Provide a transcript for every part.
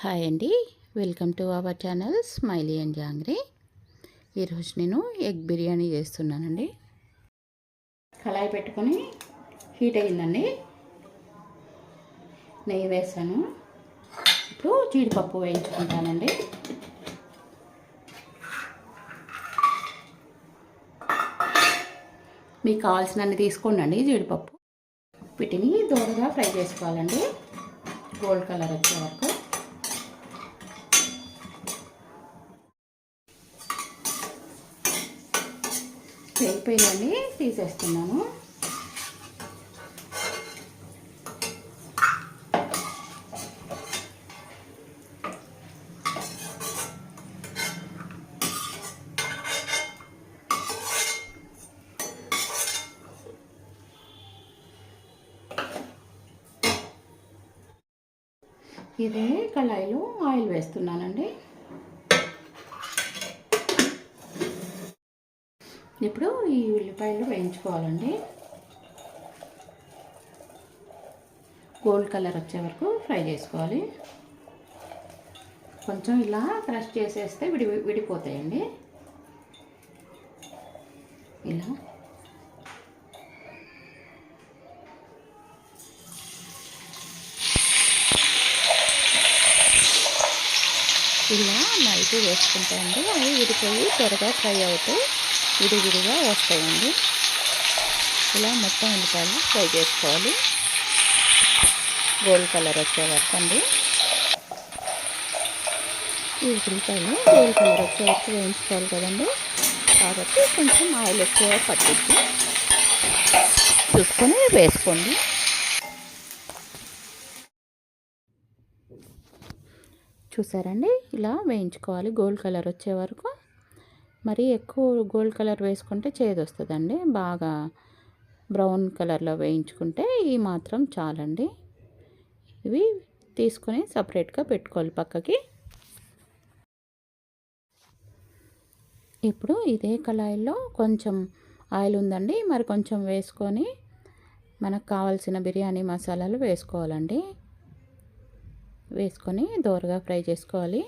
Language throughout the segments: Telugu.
హాయ్ అండి. Welcome to our channel smiley and jangri. ఈరోజు నేను ఎగ్ బిర్యానీ చేస్తున్నానండి. కళాయి పెట్టుకొని హీట్ అయ్యిందండి. నెయ్యి వేసాను. ఇప్పుడు జీడిపప్పు వేయించుకుంటానండి. మీకు కావాల్సినన్ని తీసుకోండి జీడిపప్పు. వీటిని దూరగా ఫ్రై చేసుకోవాలండి. గోల్డ్ కలర్ వచ్చే వరకు. అయిపోయిందండి తీసేస్తున్నాను. ఇదే కళాయిలో ఆయిల్ వేస్తున్నానండి. ఇప్పుడు ఈ ఉల్లిపాయలు వేయించుకోవాలండి. గోల్డ్ కలర్ వచ్చే వరకు ఫ్రై చేసుకోవాలి. కొంచెం ఇలా క్రష్ చేసేస్తే విడి విడిపోతాయండి. ఇలా. ఇలా నైట్ వేసుకుంటాయండి అవి విడిపోయి త్వరగా ఫ్రై అవుతాయి. విడివిడిగా వస్తాయండి. ఇలా మొత్తం ఉల్లిపాయలు ఫ్రై చేసుకోవాలి. గోల్డ్ కలర్ వచ్చే వరకు అండి. ఈ ఉల్లిపాయలు గోల్డ్ కలర్ వచ్చే వరకు వేయించుకోవాలి కదండి. కాబట్టి కొంచెం ఆయిల్ ఎక్కువ పట్టించి చూసుకొని వేసుకోండి. చూసారండి? ఇలా వేయించుకోవాలి. గోల్డ్ కలర్ వచ్చే వరకు మరి ఎక్కువ గోల్డ్ కలర్ వేసుకుంటే చేదు వస్తుందండి. బాగా బ్రౌన్ కలర్లో వేయించుకుంటే ఈ మాత్రం చాలండి. ఇవి తీసుకొని సపరేట్గా పెట్టుకోవాలి పక్కకి. ఇప్పుడు ఇదే కళాయిలో కొంచెం ఆయిల్ ఉందండి. మరి కొంచెం వేసుకొని మనకు కావాల్సిన బిర్యానీ మసాలాలు వేసుకోవాలండి. వేసుకొని దోరగా ఫ్రై చేసుకోవాలి.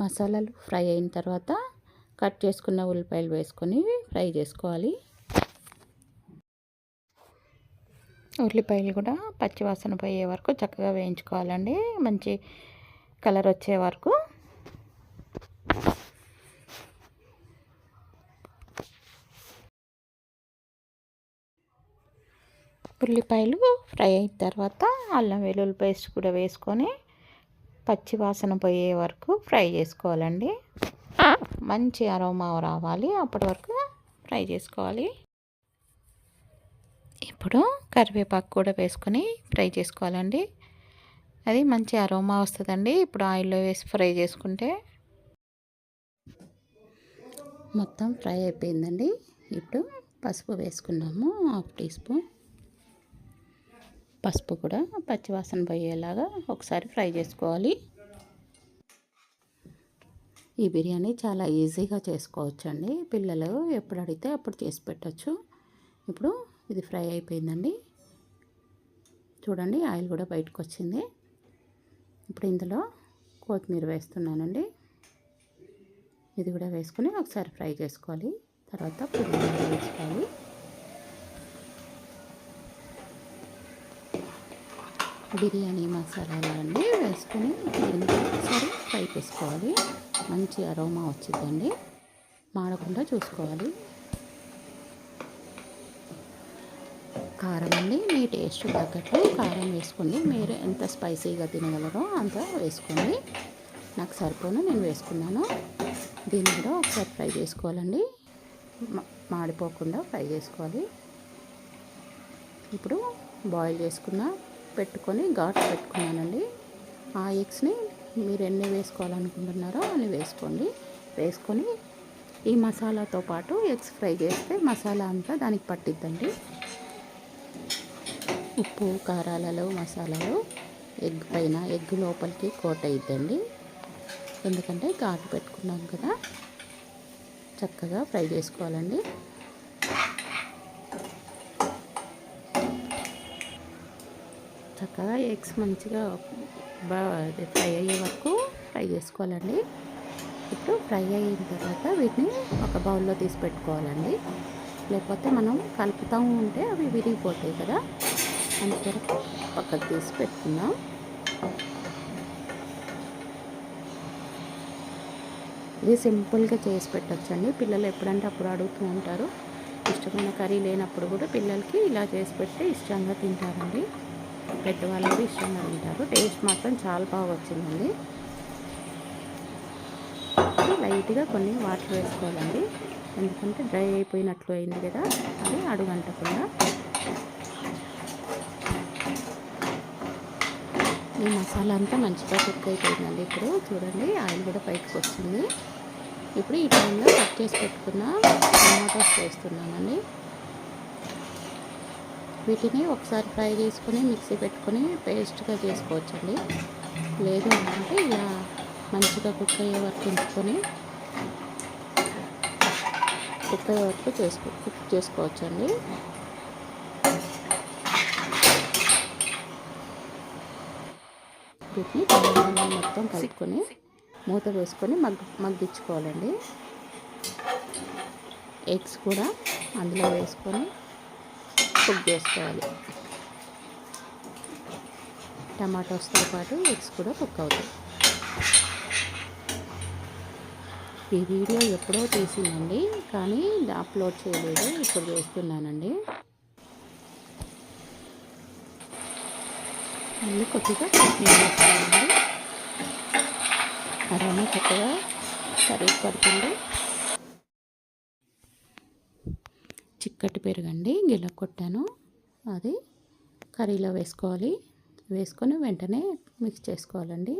మసాలాలు ఫ్రై అయిన తర్వాత కట్ చేసుకున్న ఉల్లిపాయలు వేసుకొని ఫ్రై చేసుకోవాలి. ఉల్లిపాయలు కూడా పచ్చివాసన పోయే వరకు చక్కగా వేయించుకోవాలండి. మంచి కలర్ వచ్చే వరకు. ఉల్లిపాయలు ఫ్రై అయిన తర్వాత అల్లం వెల్లుల్లి పేస్ట్ కూడా వేసుకొని పచ్చివాసన పోయే వరకు ఫ్రై చేసుకోవాలండి. మంచి అరోమా రావాలి. అప్పటి వరకు ఫ్రై చేసుకోవాలి. ఇప్పుడు కరివేపాకు కూడా వేసుకొని ఫ్రై చేసుకోవాలండి. అది మంచి అరోమా వస్తుందండి. ఇప్పుడు ఆయిల్లో వేసి ఫ్రై చేసుకుంటే మొత్తం ఫ్రై అయిపోయిందండి. ఇప్పుడు పసుపు వేసుకున్నాము. Half teaspoon. పసుపు కూడా పచ్చివాసన పోయేలాగా ఒకసారి ఫ్రై చేసుకోవాలి. ఈ బిర్యానీ చాలా ఈజీగా చేసుకోవచ్చండి. పిల్లలు ఎప్పుడు అడిగితే అప్పుడు చేసి పెట్టచ్చు. ఇప్పుడు ఇది ఫ్రై అయిపోయిందండి. చూడండి ఆయిల్ కూడా బయటకు వచ్చింది ఇప్పుడు ఇందులో కొత్తిమీర వేస్తున్నానండి. ఇది కూడా వేసుకొని ఒకసారి ఫ్రై చేసుకోవాలి. తర్వాత పుదీనా వేసుకోవాలి. బిర్యానీ మసాలాలు అండి వేసుకొని ఒకసారి ఫ్రై చేసుకోవాలి. మంచి అరోమా వచ్చిందండి. మాడకుండా చూసుకోవాలి. కారం అండి మీ టేస్ట్ తగ్గట్లు కారం వేసుకోండి. మీరు ఎంత స్పైసీగా తినగలరో అంత వేసుకోండి. నాకు సరిపోను నేను వేసుకున్నాను. దీన్ని కూడా ఒకసారి ఫ్రై చేసుకోవాలండి. మాడిపోకుండా ఫ్రై చేసుకోవాలి. ఇప్పుడు బాయిల్ చేసుకున్న పెట్టుకొని ఘాటు పెట్టుకున్నానండి. ఆ ఎగ్స్ని మీరు ఎన్ని వేసుకోవాలనుకుంటున్నారో అన్ని వేసుకోండి. వేసుకొని ఈ మసాలాతో పాటు ఎగ్స్ ఫ్రై చేస్తే మసాలా అంతా దానికి పట్టిద్దండి. ఉప్పు కారాలలో మసాలాలు ఎగ్ పైన ఎగ్ లోపలికి కోట్ అయిద్దండి. ఎందుకంటే ఘాటు పెట్టుకున్నాం కదా చక్కగా ఫ్రై చేసుకోవాలండి. చక్కగా ఎగ్స్ మంచిగా బాగా ఫ్రై అయ్యే వరకు ఫ్రై చేసుకోవాలండి. ఇప్పుడు ఫ్రై అయిన తర్వాత వీటిని ఒక బౌల్లో తీసి పెట్టుకోవాలండి. లేకపోతే మనం కలుపుతూ ఉంటే అవి విరిగిపోతాయి కదా. అందువరకు పక్కకు తీసి పెట్టుకుందాం. ఇది సింపుల్గా చేసి పెట్టచ్చండి. పిల్లలు ఎప్పుడంటే అప్పుడు అడుగుతూ ఉంటారు. ఇష్టమైన కర్రీ లేనప్పుడు కూడా పిల్లలకి ఇలా చేసి పెట్టి ఇష్టంగా తింటారండి. పెద్దవాళ్ళు కూడా ఇష్టంగా తింటారు. టేస్ట్ మాత్రం చాలా బాగా వచ్చిందండి. లైట్గా కొన్ని వాటర్ వేసుకోవాలండి. ఎందుకంటే డ్రై అయిపోయినట్లు అయింది కదా అది అడుగంటకుండా. ఈ మసాలా అంతా మంచిగా కుక్ అయిపోయిందండి ఇప్పుడు. చూడండి ఆయిల్ కూడా పైకి వచ్చింది. ఇప్పుడు ఈ టైంలో కట్ చేసి పెట్టుకున్న టమాటోస్ వేస్తున్నానండి వీటిని ఒకసారి ఫ్రై చేసుకొని మిక్సీ పెట్టుకొని పేస్ట్గా చేసుకోవచ్చండి. లేదు అంటే ఇలా మంచిగా కుక్ అయ్యే వరకు ఉంచుకొని కుక్ అయ్యే వరకు చేసుకో కుక్ చేసుకోవచ్చండి. వీటిని మొత్తం కలుపుకొని మూత వేసుకొని మగ్గు మగ్గించుకోవాలండి. ఎగ్స్ కూడా అందులో వేసుకొని కుక్ చేసుకోవాలి. టమాటోస్తో పాటు ఎగ్స్ కూడా కుక్ అవుతాయి. ఈ వీడియో ఎప్పుడో తీసిందండి కానీ అప్లోడ్ చేయలేదు ఇప్పుడు చేస్తున్నానండి. మళ్ళీ కొద్దిగా వేసుకోవాలండి. అరవై చక్కగా సరిగ్గా పడుతుంది చిక్కటి పెరుగండి. గిల్ల కొట్టాను. అది కర్రీలో వేసుకోవాలి. వేసుకొని వెంటనే మిక్స్ చేసుకోవాలండి.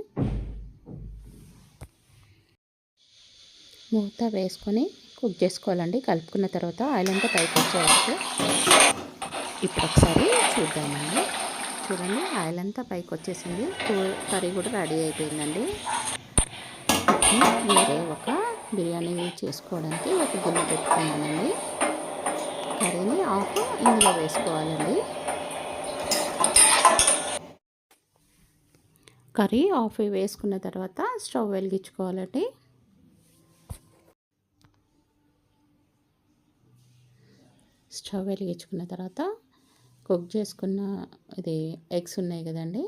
మూత వేసుకొని కుక్ చేసుకోవాలండి. కలుపుకున్న తర్వాత ఆయిల్ అంతా పైకి వచ్చేవరకు ఇప్పుడు ఒకసారి చూద్దామండి. చూడండి ఆయిల్ అంతా పైకి వచ్చేసింది. కర్రీ కూడా రెడీ అయిపోయిందండి. వేరే ఒక బిర్యానీ చేసుకోవడానికి ఒక గిన్నె పెట్టుకున్నానండి కర్రీని ఆఫ్ ఇందులో వేసుకోవాలండి. కర్రీ ఆఫ్ వేసుకున్న తర్వాత స్టవ్ వెలిగించుకోవాలండి. స్టవ్ వెలిగించుకున్న తర్వాత కుక్ చేసుకున్న ఇది ఎగ్స్ ఉన్నాయి కదండి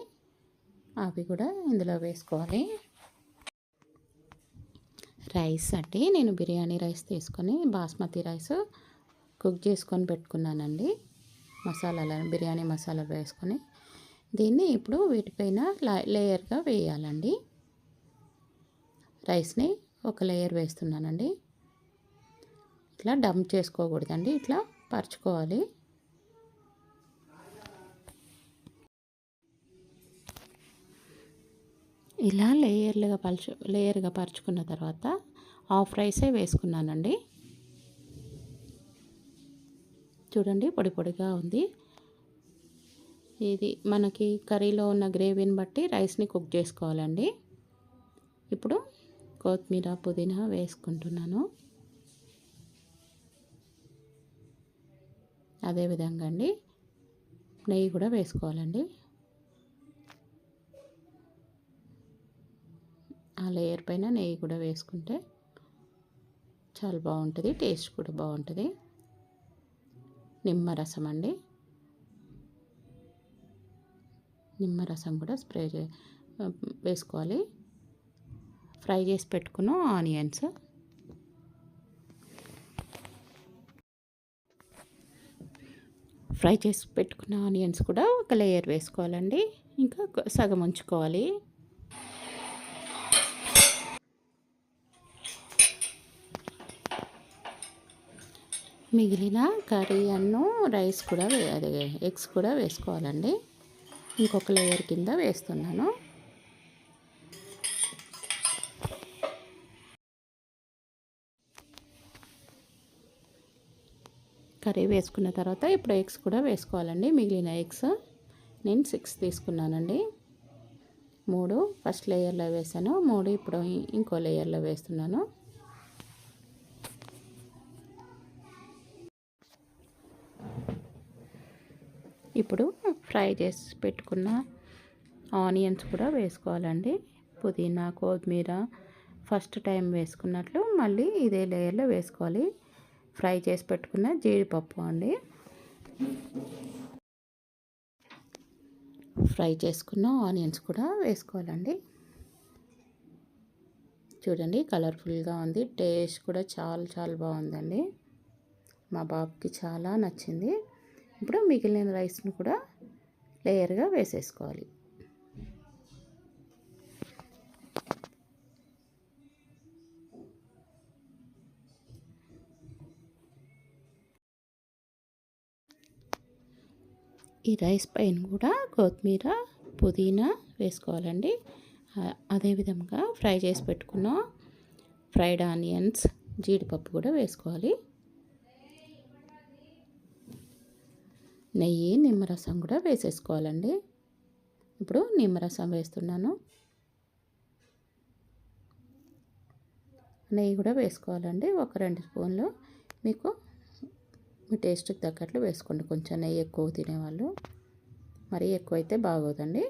అవి కూడా ఇందులో వేసుకోవాలి. రైస్ అండి నేను బిర్యానీ రైస్ తీసుకొని బాస్మతి రైస్ కుక్ చేసుకొని పెట్టుకున్నానండి. మసాలాలు బిర్యానీ మసాలాలు వేసుకొని. దీన్ని ఇప్పుడు వీటిపైన లేయర్గా వేయాలండి. రైస్ని ఒక లేయర్ వేస్తున్నానండి. ఇట్లా డంప్ చేసుకోకూడదండి. ఇట్లా పరుచుకోవాలి. ఇలా లేయర్లుగా పలుచు లేయర్గా పరుచుకున్న తర్వాత హాఫ్ రైసే వేసుకున్నానండి. చూడండి పొడి పొడిగా ఉంది. ఇది మనకి కర్రీలో ఉన్న గ్రేవీని బట్టి రైస్ని కుక్ చేసుకోవాలండి. ఇప్పుడు కొత్తిమీర పుదీనా వేసుకుంటున్నాను. అదేవిధంగా అండి నెయ్యి కూడా వేసుకోవాలండి. ఆ లేయర్ పైన నెయ్యి కూడా వేసుకుంటే చాలా బాగుంటుంది టేస్ట్ కూడా బాగుంటుంది. నిమ్మరసం అండి. నిమ్మరసం కూడా స్ప్రే చే వేసుకోవాలి. ఫ్రై చేసి పెట్టుకున్న ఆనియన్స్. ఫ్రై చేసి పెట్టుకున్న ఆనియన్స్ కూడా ఒక లేయర్ వేసుకోవాలండి. ఇంకా సగం ఉంచుకోవాలి. మిగిలిన కర్రీ అన్ను రైస్ కూడా అదే ఎగ్స్ కూడా వేసుకోవాలండి. ఇంకొక లేయర్ కింద వేస్తున్నాను. కర్రీ వేసుకున్న తర్వాత ఇప్పుడు ఎగ్స్ కూడా వేసుకోవాలండి. మిగిలిన ఎగ్స్ నేను సిక్స్ తీసుకున్నానండి. మూడు ఫస్ట్ లేయర్లో వేసాను మూడు ఇప్పుడు ఇంకో లేయర్లో వేస్తున్నాను. ఇప్పుడు ఫ్రై చేసి పెట్టుకున్న ఆనియన్స్ కూడా వేసుకోవాలండి. పుదీనా కొత్తిమీర ఫస్ట్ టైం వేసుకున్నట్లు మళ్ళీ ఇదే లేయర్లో వేసుకోవాలి. ఫ్రై చేసి పెట్టుకున్న జీడిపప్పు అండి. ఫ్రై చేసుకున్న ఆనియన్స్ కూడా వేసుకోవాలండి. చూడండి కలర్ఫుల్గా ఉంది. టేస్ట్ కూడా చాలా చాలా బాగుందండి. మా బాబుకి చాలా నచ్చింది. ఇప్పుడు మిగిలిన రైస్ను కూడా లేయర్గా వేసేసుకోవాలి. ఈ రైస్ పైన కూడా కొత్తిమీర పుదీనా వేసుకోవాలండి. అదేవిధంగా ఫ్రై చేసి పెట్టుకున్న ఫ్రైడ్ ఆనియన్స్ జీడిపప్పు కూడా వేసుకోవాలి. నెయ్యి నిమ్మరసం కూడా వేసేసుకోవాలండి. ఇప్పుడు నిమ్మరసం వేస్తున్నాను. నెయ్యి కూడా వేసుకోవాలండి. ఒక రెండు స్పూన్లు. మీకు మీ టేస్ట్కి తగ్గట్లు వేసుకోండి. కొంచెం నెయ్యి ఎక్కువ తినేవాళ్ళు. మరీ ఎక్కువైతే బాగోదండి.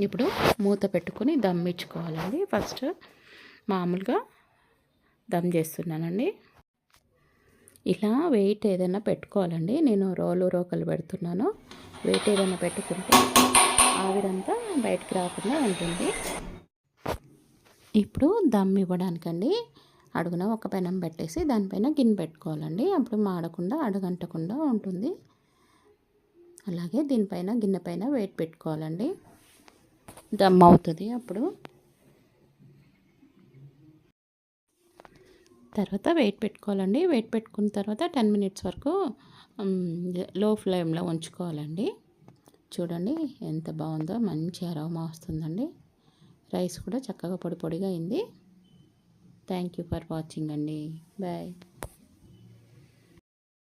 ఇప్పుడు మూత పెట్టుకొని దమ్ ఇచ్చుకోవాలండి. ఫస్ట్ మామూలుగా దమ్ చేస్తున్నానండి. ఇలా వెయిట్ ఏదైనా పెట్టుకోవాలండి. నేను రోలు రోకలు పెడుతున్నాను. వెయిట్ ఏదైనా పెట్టుకుంటే ఆవిరంతా బయటకు రాకుండా ఉంటుంది. ఇప్పుడు దమ్ ఇవ్వడానికండి. అడుగున ఒక పెనం పెట్టేసి దానిపైన గిన్నె పెట్టుకోవాలండి. అప్పుడు మాడకుండా అడుగంటకుండా ఉంటుంది. అలాగే దీనిపైన గిన్నె పైన వెయిట్ పెట్టుకోవాలండి. దమ్ అవుతుంది అప్పుడు. తర్వాత వెయిట్ పెట్టుకోవాలండి. వెయిట్ పెట్టుకున్న తర్వాత టెన్ మినిట్స్ వరకు లో ఫ్లేమ్లో ఉంచుకోవాలండి. చూడండి ఎంత బాగుందో మంచి అరోమా వస్తుందండి. రైస్ కూడా చక్కగా పొడి పొడిగా అయింది. థ్యాంక్ యూ ఫర్ వాచింగ్ అండి. బాయ్